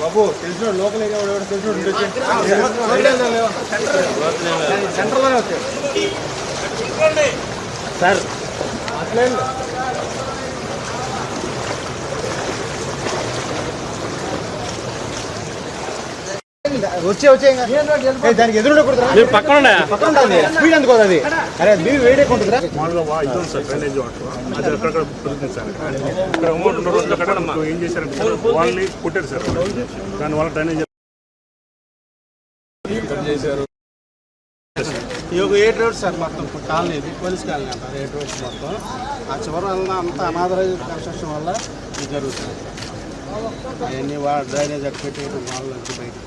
బాబు తెలిసిన local area వాడు తెలిసిన సెంటర్లోనే వచ్చాయి సార్ అట్లేం లేదు. వచ్చే వచ్చే దానికి ఎదురు పక్కన పక్కన ఉండాలి స్పీడ్ ఎందుకు అది అరే బీవీ వేడే మనకు ఏం చేశారంటే వాళ్ళని కొట్టారు సార్ దానివల్ల డ్రైనేజ్ ఈ ఒక ఎయిట్ రోడ్స్ సార్ మొత్తం కాలనీ ఇది పోలీస్ కాలనీ అంటారు ఎయిట్ రోడ్స్ మొత్తం. ఆ చివరి వల్ల అంతా అనాథరైజ్ కన్స్ట్రక్షన్ వల్ల ఇది జరుగుతుంది. అవన్నీ వా డ్రైనేజ్ అక్కడ పెట్టేయడం వాళ్ళ బయటకు.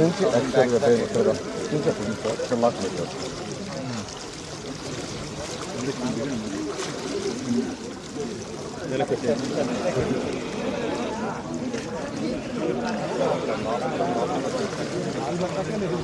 కన్స్ట్రక్షన్ మొత్తం లోపలికి పెట్టారు దానివల్ల వాటర్ అంతా కుంగిపోతుంది. కవర్ కాలేదు.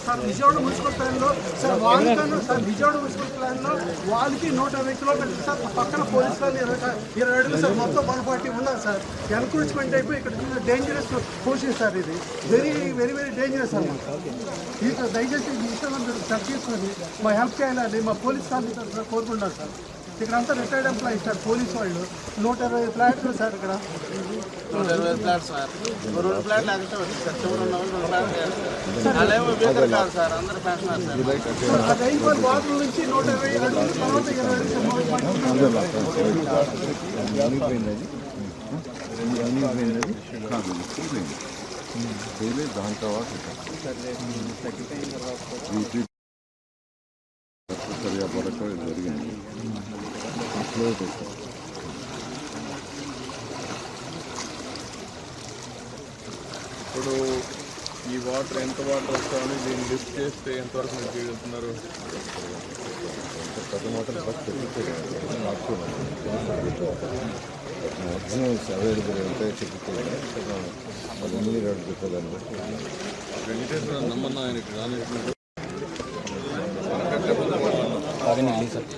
సార్ విజయవాడ మున్సిపల్ ప్లాన్లో సార్ వాళ్ళకన్నా సార్ విజయవాడ మున్సిపల్ ప్లాన్లో వాళ్ళకి నూట యాభై కిలోమీటర్లు సార్ పక్కన పోలీస్ వాళ్ళు ఇరవై ఇరవై అడుగులు సార్ మొత్తం వన్ ఫార్టీ ఉన్నారు సార్ ఎన్క్రోచ్మెంట్ అయిపోయి ఇక్కడ డేంజరస్ పొజిషన్ సార్ ఇది. వెరీ వెరీ వెరీ డేంజరస్ అన్నమాట. మాకు ఇది దయచేసి ఈ విషయంలో మీరు చర్చ మా హెల్ప్ చేయాలని మా పోలీస్ వాళ్ళు సార్ కోరుకుంటున్నారు సార్. ఇక్కడ అంతా రిటైర్డ్ ఎంప్లాయీస్ సార్ పోలీస్ వాళ్ళు. నూట ఇరవై ఫ్లాట్లు సార్ ఇక్కడ. నూట ఇరవై ఫ్లాట్స్ సార్. ఓ రెండు ఫ్లాట్లు ఎక్స్ట్రా వచ్చి సార్. చివరి ఉన్న వాళ్ళు రెండు ఫ్లాట్లు వేస్తారు. వాళ్ళేమో బీదర్ కాదు సార్. అందరూ పెన్షనర్ సార్. ఆ రైల్వే వాటర్ నుంచి నూట ఇరవై అడుగులు తర్వాత ఇరవై అడుగులు దాని తర్వాత అవుతుంది ఇప్పుడు ఈ వాటర్ ఎంత వాటర్ వస్తామని దీన్ని లిఫ్ట్ చేస్తే ఎంతవరకు మీరు చేయగలుగుతున్నారు? ఒరిజినల్స్ అవైలబుల్ ఉంటాయో చెప్తే అది మీరు అడుగుతుందని బట్టి వెంకటేశ్వర నమ్మన్న ఆయనకి సార్.